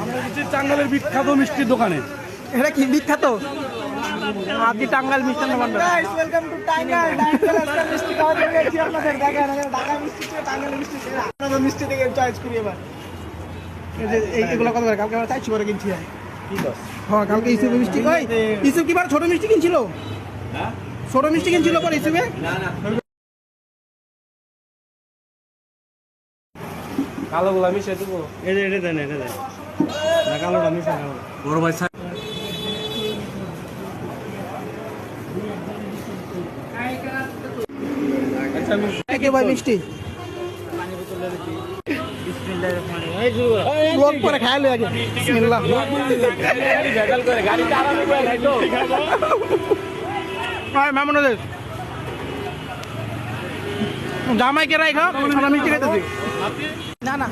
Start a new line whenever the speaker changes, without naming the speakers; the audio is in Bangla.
আমরা এসেছি টাঙ্গালের বিখ্যাত মিষ্টির দোকানে।
এটা কি বিখ্যাত? আদি টাঙ্গাইল মিষ্টান্ন ভান্ডার
ওয়েলকাম টু টাঙ্গাইল টাঙ্গাইল আজকে মিষ্টি খাওয়া থেকে গেছি আপনাদের দেখেন ঢাকা মিষ্টি ছিল টাঙ্গাইল মিষ্টি ছিল। আপনাদের মিষ্টি থেকে চয়েস করি এবার। এই যে এই- কত কালকে আমরা চাইছি করে কিনছি।
হ্যাঁ কালকে ইসুবে মিষ্টি। কই ইসুব কি বার ছোট মিষ্টি কিনছিল? ছোট মিষ্টি কিনছিল পর ইসুবে?
কালো গুলা মিশে দেবো। এটা এটা দেন এটা দেন। না কালোটা মিশে বড় ভাই
কে মিষ্টি। ব্লক করে খাইলো আগে। বিসমিল্লাহ। হয় রাই আমরা মিষ্টি খাইতেছি। না না।